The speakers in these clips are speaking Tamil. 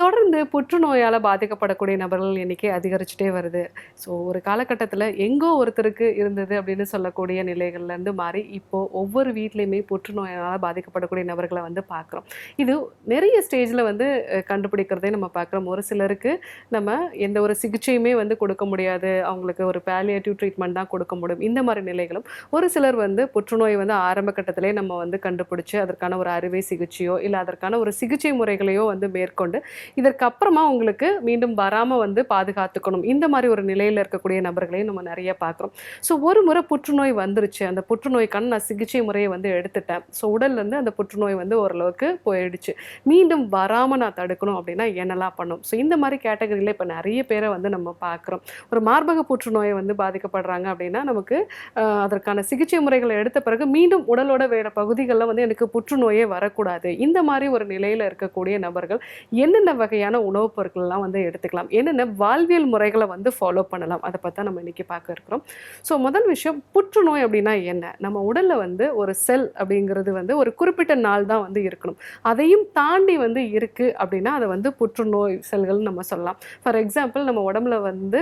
தொடர்ந்து புற்றுநோயால் பாதிக்கப்படக்கூடிய நபர்கள் எண்ணிக்கை அதிகரிச்சுட்டே வருது. ஸோ ஒரு காலகட்டத்தில் எங்கோ ஒருத்தருக்கு இருந்தது அப்படின்னு சொல்லக்கூடிய நிலைகள்லேருந்து மாறி இப்போ ஒவ்வொரு வீட்லேயுமே புற்றுநோயால் பாதிக்கப்படக்கூடிய நபர்களை வந்து பார்க்குறோம் இது நிறைய ஸ்டேஜில் வந்து கண்டுபிடிக்கிறதே நம்ம பார்க்குறோம் ஒரு சிலருக்கு நம்ம எந்த ஒரு சிகிச்சையுமே வந்து கொடுக்க முடியாது. அவங்களுக்கு ஒரு பேலியேட்டிவ் ட்ரீட்மெண்ட் தான் கொடுக்க முடியும். இந்த மாதிரி நிலைகளும் ஒரு சிலர் வந்து புற்றுநோய் வந்து ஆரம்ப கட்டத்திலே நம்ம வந்து கண்டுபிடிச்சு அதற்கான ஒரு அறுவை சிகிச்சையோ இல்லை அதற்கான ஒரு சிகிச்சை முறைகளையோ வந்து மேற்கொண்டு இதற்கு அப்புறமா உங்களுக்கு மீண்டும் வராமல் வந்து பாதுகாத்துக்கணும். இந்த மாதிரி ஒரு நிலையில் இருக்கக்கூடிய நபர்களையும் நம்ம நிறைய பார்க்குறோம். ஸோ ஒரு முறை புற்றுநோய் வந்துருச்சு. அந்த புற்றுநோய்க்கான நான் சிகிச்சை முறையை வந்து எடுத்துட்டேன். ஸோ உடல்லேருந்து அந்த புற்றுநோய் வந்து ஓரளவுக்கு போயிடுச்சு. மீண்டும் வராமல் நான் தடுக்கணும் அப்படின்னா என்னெல்லாம் பண்ணும்? ஸோ இந்த மாதிரி கேட்டகரியில் இப்போ நிறைய பேரை வந்து நம்ம பார்க்குறோம். ஒரு மார்பக புற்றுநோயை வந்து பாதிக்கப்படுறாங்க அப்படின்னா நமக்கு அதற்கான சிகிச்சை முறைகளை எடுத்த பிறகு மீண்டும் உடலோட வேறு பகுதிகளில் வந்து எனக்கு புற்றுநோயே வரக்கூடாது. இந்த மாதிரி ஒரு நிலையில் இருக்கக்கூடிய நபர்கள் என்னென்ன வகையான உணவுப் பொருட்கள்லாம் வந்து எடுத்துக்கலாம். என்னென்ன வாழ்வியல் முறைகளை வந்து ஃபாலோ பண்ணலாம் அதை பற்றி நம்ம இன்றைக்கி பார்க்க இருக்கிறோம். ஸோ முதல் விஷயம் புற்றுநோய் அப்படின்னா என்ன? நம்ம உடலில் வந்து ஒரு செல் அப்படிங்கிறது வந்து ஒரு குறிப்பிட்ட நாள் தான் வந்து இருக்கணும். அதையும் தாண்டி வந்து இருக்குது அப்படின்னா அதை வந்து புற்றுநோய் செல்கள் நம்ம சொல்லலாம். ஃபார் எக்ஸாம்பிள் நம்ம உடம்புல வந்து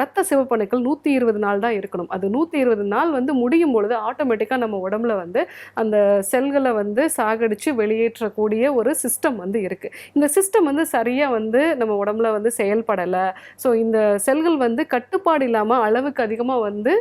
ரத்த சிவப்பணுக்கள் நூற்றி இருபது நாள் தான் இருக்கணும். அது நூற்றி இருபது நாள் வந்து முடியும் பொழுது ஆட்டோமேட்டிக்காக நம்ம உடம்புல வந்து அந்த செல்களை வந்து சாகடிச்சு வெளியேற்றக்கூடிய ஒரு சிஸ்டம் வந்து இருக்குது இந்த சிஸ்டம் வந்து சரியாக வந்து நம்ம உடம்புல வந்து செயல்படலை. ஸோ இந்த செல்கள் வந்து கட்டுப்பாடு இல்லாமல் அளவுக்கு அதிகமாக வந்து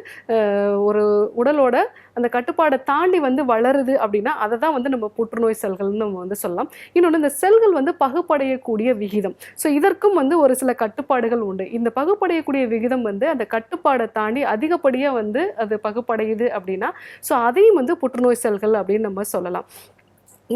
ஒரு உடலோட அந்த கட்டுப்பாடை தாண்டி வந்து வளருது அப்படின்னா அதை தான் வந்து நம்ம புற்றுநோய் செல்கள்னு நம்ம வந்து சொல்லலாம். இன்னொன்று இந்த செல்கள் வந்து பகுப்படையக்கூடிய விகிதம். ஸோ இதற்கும் வந்து ஒரு சில கட்டுப்பாடுகள் உண்டு. இந்த பகுப்படையக்கூடிய விகிதம் வந்து அந்த கட்டுப்பாடை தாண்டி அதிகப்படியாக வந்து அது பகுப்படையுது அப்படின்னா ஸோ அதையும் வந்து புற்றுநோய் செல்கள் அப்படின்னு நம்ம சொல்லலாம்.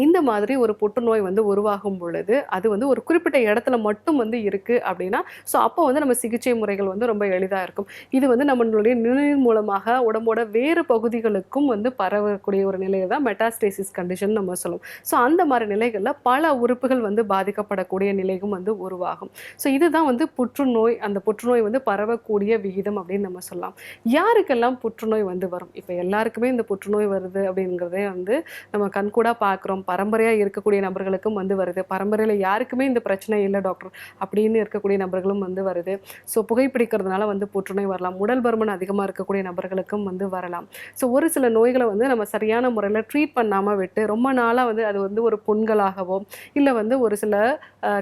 இந்த மாதிரி ஒரு புற்றுநோய் வந்து உருவாகும் பொழுது அது வந்து ஒரு குறிப்பிட்ட இடத்துல மட்டும் வந்து இருக்குது அப்படின்னா ஸோ அப்போ வந்து நம்ம சிகிச்சை முறைகள் வந்து ரொம்ப எளிதாக இருக்கும். இது வந்து நம்மளுடைய நிலையின் மூலமாக உடம்போட வேறு பகுதிகளுக்கும் வந்து பரவக்கூடிய ஒரு நிலையை தான் மெட்டாஸ்டேசிஸ் கண்டிஷன் நம்ம சொல்லுவோம். ஸோ அந்த மாதிரி நிலைகளில் பல உறுப்புகள் வந்து பாதிக்கப்படக்கூடிய நிலையும் வந்து உருவாகும். ஸோ இதுதான் வந்து புற்றுநோய் அந்த புற்றுநோய் வந்து பரவக்கூடிய விகிதம் அப்படின்னு நம்ம சொல்லலாம். யாருக்கெல்லாம் புற்றுநோய் வந்து வரும்? இப்போ எல்லாருக்குமே இந்த புற்றுநோய் வருது அப்படிங்கிறதே வந்து நம்ம கண்கூடாக பார்க்குறோம் பரம்பரையாக இருக்கக்கூடிய நபர்களுக்கும் வந்து வருது. பரம்பரையில் யாருக்குமே இந்த பிரச்சனை இல்லை டாக்டர் அப்படின்னு இருக்கக்கூடிய நபர்களும் வந்து வருது. ஸோ புகைப்பிடிக்கிறதுனால வந்து புற்றுநோய் வரலாம். உடல் பருமன் அதிகமாக இருக்கக்கூடிய நபர்களுக்கும் வந்து வரலாம். ஸோ ஒரு சில நோய்களை வந்து நம்ம சரியான முறையில் ட்ரீட் பண்ணாமல் விட்டு ரொம்ப நாளாக வந்து அது வந்து ஒரு புண்களாகவோ இல்லை வந்து ஒரு சில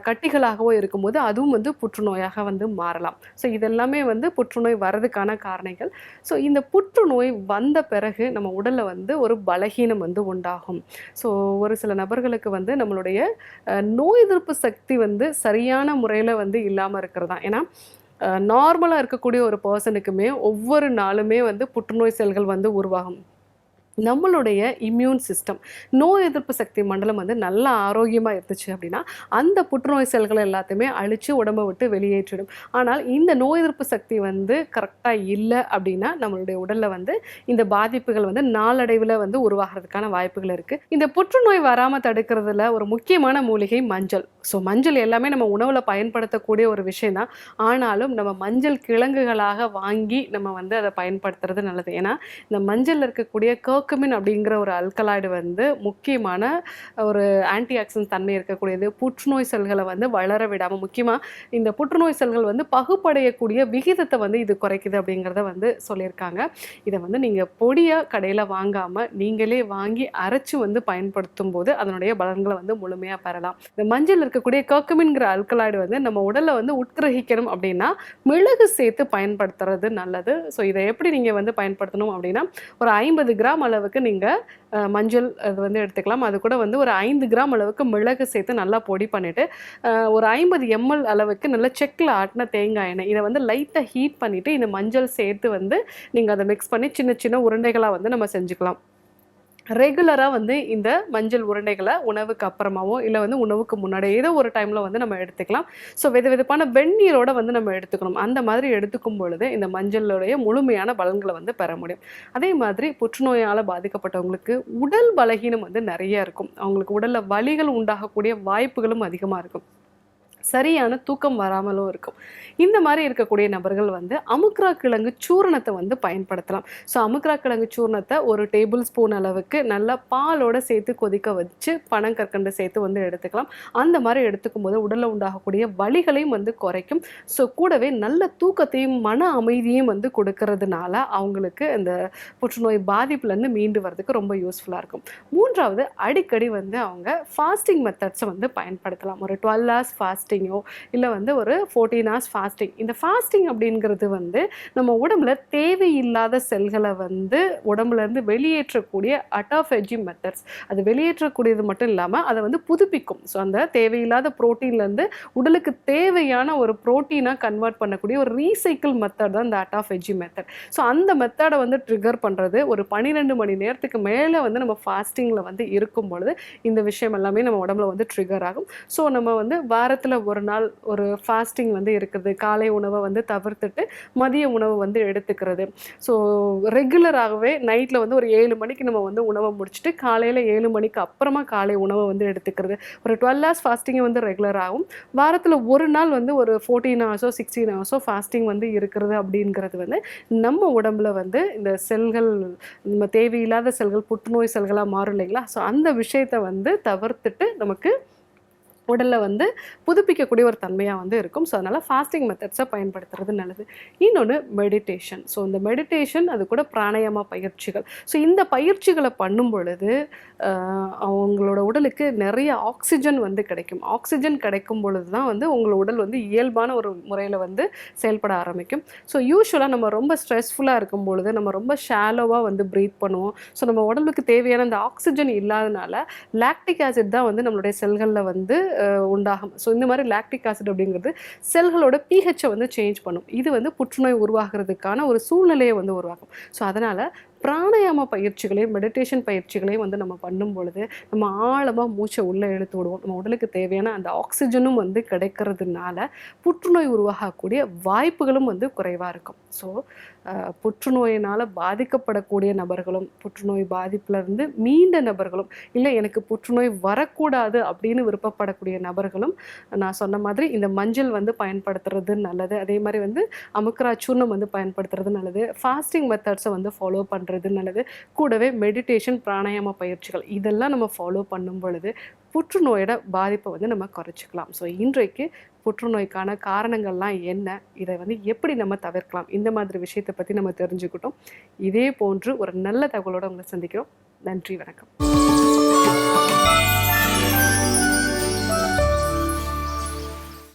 கட்டிகளாகவோ இருக்கும்போது அதுவும் வந்து புற்றுநோயாக வந்து மாறலாம். ஸோ இதெல்லாமே வந்து புற்றுநோய் வர்றதுக்கான காரணங்கள் ஸோ இந்த புற்றுநோய் வந்த பிறகு நம்ம உடலில் வந்து ஒரு பலகீனம் வந்து உண்டாகும். ஸோ ஒரு சில நபர்களுக்கு வந்து நம்மளுடைய நோய் எதிர்ப்பு சக்தி வந்து சரியான முறையில் வந்து இல்லாமல் இருக்கிறது தான். ஏன்னா நார்மலாக இருக்கக்கூடிய ஒரு பர்சனுக்குமே ஒவ்வொரு நாளுமே வந்து புற்றுநோய் செல்கள் வந்து உருவாகும். நம்மளுடைய இம்யூன் சிஸ்டம் நோய் எதிர்ப்பு சக்தி மண்டலம் வந்து நல்லா ஆரோக்கியமாக இருந்துச்சு அப்படின்னா அந்த புற்றுநோய் செல்களை எல்லாத்தையுமே அழித்து உடம்பை விட்டு வெளியேற்றிடும். ஆனால் இந்த நோய் எதிர்ப்பு சக்தி வந்து கரெக்டாக இல்லை அப்படின்னா நம்மளுடைய உடலில் வந்து இந்த பாதிப்புகள் வந்து நாளடைவில் வந்து உருவாகிறதுக்கான வாய்ப்புகள் இருக்குது இந்த புற்றுநோய் வராமல் தடுக்கிறதுல ஒரு முக்கியமான மூலிகை மஞ்சள். ஸோ மஞ்சள் எல்லாமே நம்ம உணவில் பயன்படுத்தக்கூடிய ஒரு விஷயம் தான் ஆனாலும் நம்ம மஞ்சள் கிழங்குகளாக வாங்கி நம்ம வந்து அதை பயன்படுத்துறது நல்லது. ஏன்னா இந்த மஞ்சளில் இருக்கக்கூடிய கர்க்குமின் அப்படிங்கிற ஒரு அல்கலாய்டு வந்து முக்கியமான ஒரு ஆன்டி ஆக்சிடென்ட் தன்மை இருக்கக்கூடியது. புற்றுநோய் செல்களை வந்து வளர விடாமல் முக்கியமாக இந்த புற்றுநோய் செல்கள் வந்து பகுப்படையக்கூடிய விகிதத்தை வந்து இது குறைக்குது அப்படிங்கிறத வந்து சொல்லியிருக்காங்க. இதை வந்து நீங்கள் பொடியாக கடையில் வாங்காமல் நீங்களே வாங்கி அரைச்சு வந்து பயன்படுத்தும் போது அதனுடைய பலன்களை வந்து முழுமையாக பெறலாம். இந்த மஞ்சள் இருக்கக்கூடிய கர்க்குமின்கிற அல்கலாய்டு வந்து நம்ம உடலில் வந்து உட்கிரகிக்கணும் அப்படின்னா மிளகு சேர்த்து பயன்படுத்துறது நல்லது. ஸோ இதை எப்படி நீங்கள் வந்து பயன்படுத்தணும் அப்படின்னா ஒரு ஐம்பது கிராம் அளவுக்கு நீங்கள் மஞ்சள் அது வந்து எடுத்துக்கலாம். அது கூட வந்து ஒரு ஐந்து கிராம் அளவுக்கு மிளகு சேர்த்து நல்லா பொடி பண்ணிவிட்டு ஒரு ஐம்பது எம்எல் அளவுக்கு நல்லா செக்கில் ஆட்டின தேங்காய் எண்ணெய். இதை வந்து லைட்டாக ஹீட் பண்ணிவிட்டு இந்த மஞ்சள் சேர்த்து வந்து நீங்கள் அதை மிக்ஸ் பண்ணி சின்ன சின்ன உருண்டைகளாக வந்து நம்ம செஞ்சுக்கலாம். ரெகுலராக வந்து இந்த மஞ்சள் உருண்டைகளை உணவுக்கு அப்புறமாவோ இல்லை வந்து உணவுக்கு முன்னாடி ஏதோ ஒரு டைமில் வந்து நம்ம எடுத்துக்கலாம். ஸோ வித விதப்பான வெந்நீரோட வந்து நம்ம எடுத்துக்கணும். அந்த மாதிரி எடுத்துக்கும் பொழுது இந்த மஞ்சளுடைய முழுமையான பலன்களை வந்து பெற முடியும். அதே மாதிரி புற்றுநோயால் பாதிக்கப்பட்டவங்களுக்கு உடல் பலகீனம் வந்து நிறைய இருக்கும். அவங்களுக்கு உடலில் வலிகள் உண்டாகக்கூடிய வாய்ப்புகளும் அதிகமாக இருக்கும். சரியான தூக்கம் வராமலும் இருக்கும். இந்த மாதிரி இருக்கக்கூடிய நபர்கள் வந்து அமுக்ரா கிழங்கு சூரணத்தை வந்து பயன்படுத்தலாம். ஸோ அமுக்ரா கிழங்கு சூரணத்தை ஒரு டேபிள் ஸ்பூன் அளவுக்கு நல்லா பாலோட சேர்த்து கொதிக்க வச்சு பனங்கற்கண்டை சேர்த்து வந்து எடுத்துக்கலாம். அந்த மாதிரி எடுத்துக்கும் போது உடலில் உண்டாகக்கூடிய வலிகளையும் வந்து குறைக்கும். ஸோ கூடவே நல்ல தூக்கத்தையும் மன அமைதியும் வந்து கொடுக்கறதுனால அவங்களுக்கு இந்த புற்றுநோய் பாதிப்புலேருந்து மீண்டு வரதுக்கு ரொம்ப யூஸ்ஃபுல்லாக இருக்கும். மூன்றாவது அடிக்கடி வந்து அவங்க ஃபாஸ்டிங் மெத்தட்ஸை வந்து பயன்படுத்தலாம். ஒரு டுவெல் ஹவர்ஸ் ஃபாஸ்டிங் ஃபாஸ்டிங்கோ இல்லை வந்து ஒரு ஃபோர்டீன் ஹவர்ஸ் ஃபாஸ்டிங் இந்த ஃபாஸ்டிங் அப்படிங்கிறது வந்து நம்ம உடம்புல தேவையில்லாத செல்களை வந்து உடம்புலேருந்து வெளியேற்றக்கூடிய அட்டாஃபெஜி மெத்தட்ஸ் அது வெளியேற்றக்கூடியது மட்டும் இல்லாமல் அதை வந்து புதுப்பிக்கும். ஸோ அந்த தேவையில்லாத ப்ரோட்டீன்லேருந்து உடலுக்கு தேவையான ஒரு ப்ரோட்டீனாக கன்வெர்ட் பண்ணக்கூடிய ஒரு ரீசைக்கிள் மெத்தட் தான் இந்த அட்டாஃபெஜி மெத்தட் ஸோ அந்த மெத்தடை வந்து ட்ரிகர் பண்ணுறது ஒரு பன்னிரெண்டு மணி நேரத்துக்கு மேலே வந்து நம்ம ஃபாஸ்டிங்கில் வந்து இருக்கும் பொழுது இந்த விஷயம் எல்லாமே நம்ம உடம்புல வந்து ட்ரிகர் ஆகும். ஸோ நம்ம வந்து வாரத்தில் ஒரு நாள் ஒரு ஃபாஸ்டிங் வந்து இருக்குது. காலை உணவை வந்து தவிர்த்துட்டு மதிய உணவு வந்து எடுத்துக்கிறது. ஸோ ரெகுலராகவே நைட்டில் வந்து ஒரு ஏழு மணிக்கு நம்ம வந்து உணவை முடிச்சுட்டு காலையில் ஏழு மணிக்கு அப்புறமா காலை உணவை வந்து எடுத்துக்கிறது. ஒரு டுவெல் ஹவர்ஸ் ஃபாஸ்டிங்கை வந்து ரெகுலர் ஆகும். வாரத்தில் ஒரு நாள் வந்து ஒரு ஃபோர்டீன் ஹவர்ஸோ சிக்ஸ்டீன் ஹவர்ஸோ ஃபாஸ்டிங் வந்து இருக்கிறது அப்படிங்கிறது வந்து நம்ம உடம்புல வந்து இந்த செல்கள் நம்ம தேவையில்லாத செல்கள் புற்றுநோய் செல்களாக மாறும் இல்லைங்களா? ஸோ அந்த விஷயத்தை வந்து தவிர்த்துட்டு நமக்கு உடலில் வந்து புதுப்பிக்கக்கூடிய ஒரு தன்மையாக வந்து இருக்கும். ஸோ அதனால் ஃபாஸ்டிங் மெத்தட்ஸை பயன்படுத்துறது நல்லது. இன்னொன்று மெடிடேஷன் ஸோ இந்த மெடிடேஷன் அது கூட பிராணாயாம பயிற்சிகள். ஸோ இந்த பயிற்சிகளை பண்ணும் பொழுது அவங்களோட உடலுக்கு நிறைய ஆக்சிஜன் வந்து கிடைக்கும். ஆக்சிஜன் கிடைக்கும் பொழுது தான் வந்து உங்களோட உடல் வந்து இயல்பான ஒரு முறையில் வந்து செயல்பட ஆரம்பிக்கும். ஸோ யூஸ்வலாக நம்ம ரொம்ப ஸ்ட்ரெஸ்ஃபுல்லாக இருக்கும் பொழுது நம்ம ரொம்ப ஷாலோவாக வந்து ப்ரீத் பண்ணுவோம். ஸோ நம்ம உடலுக்கு தேவையான அந்த ஆக்சிஜன் இல்லாதனால லாக்டிக் ஆசிட் தான் வந்து நம்மளுடைய செல்களில் வந்து உண்டாகும். ஸோ இந்த மாதிரி லாக்டிக் ஆசிட் அப்படிங்கிறது செல்களோட பிஹெச்சை வந்து சேஞ்ச் பண்ணும். இது வந்து புற்றுநோய் உருவாகிறதுக்கான ஒரு சூழ்நிலையை வந்து உருவாக்கும். ஸோ அதனால் பிராணாயாம பயிற்சிகளையும் மெடிடேஷன் பயிற்சிகளையும் வந்து நம்ம பண்ணும் பொழுது நம்ம ஆழமாக மூச்சை உள்ளே இழுத்து விடுவோம். நம்ம உடலுக்கு தேவையான அந்த ஆக்சிஜனும் வந்து கிடைக்கிறதுனால புற்றுநோய் உருவாகக்கூடிய வாய்ப்புகளும் வந்து குறைவாக இருக்கும். ஸோ புற்றுநோயினால் பாதிக்கப்படக்கூடிய நபர்களும் புற்றுநோய் பாதிப்புலேருந்து மீண்ட நபர்களும் இல்லை எனக்கு புற்றுநோய் வரக்கூடாது அப்படின்னு விருப்பப்படக்கூடிய நபர்களும் நான் சொன்ன மாதிரி இந்த மஞ்சள் வந்து பயன்படுத்துறது நல்லது. அதே மாதிரி வந்து அமுக்ரா சூர்ணம் வந்து பயன்படுத்துறது நல்லது. ஃபாஸ்டிங் மெத்தட்ஸை வந்து ஃபாலோ பண்ணுறது நல்லது. கூடவே மெடிடேஷன் பிராணாயாம பயிற்சிகள் இதெல்லாம் நம்ம ஃபாலோ பண்ணும் பொழுது புற்றுநோயோட பாதிப்பை வந்து நம்ம குறைச்சிக்கலாம். ஸோ இன்றைக்கு புற்றுநோய்க்கான காரணங்கள்லாம் என்ன? இதை வந்து எப்படி நம்ம தவிர்க்கலாம்? இந்த மாதிரி விஷயத்தை பற்றி நம்ம தெரிஞ்சுக்கிட்டோம். இதே போன்று ஒரு நல்ல தகவலோடு உங்களை சந்திக்கிறோம். நன்றி வணக்கம்.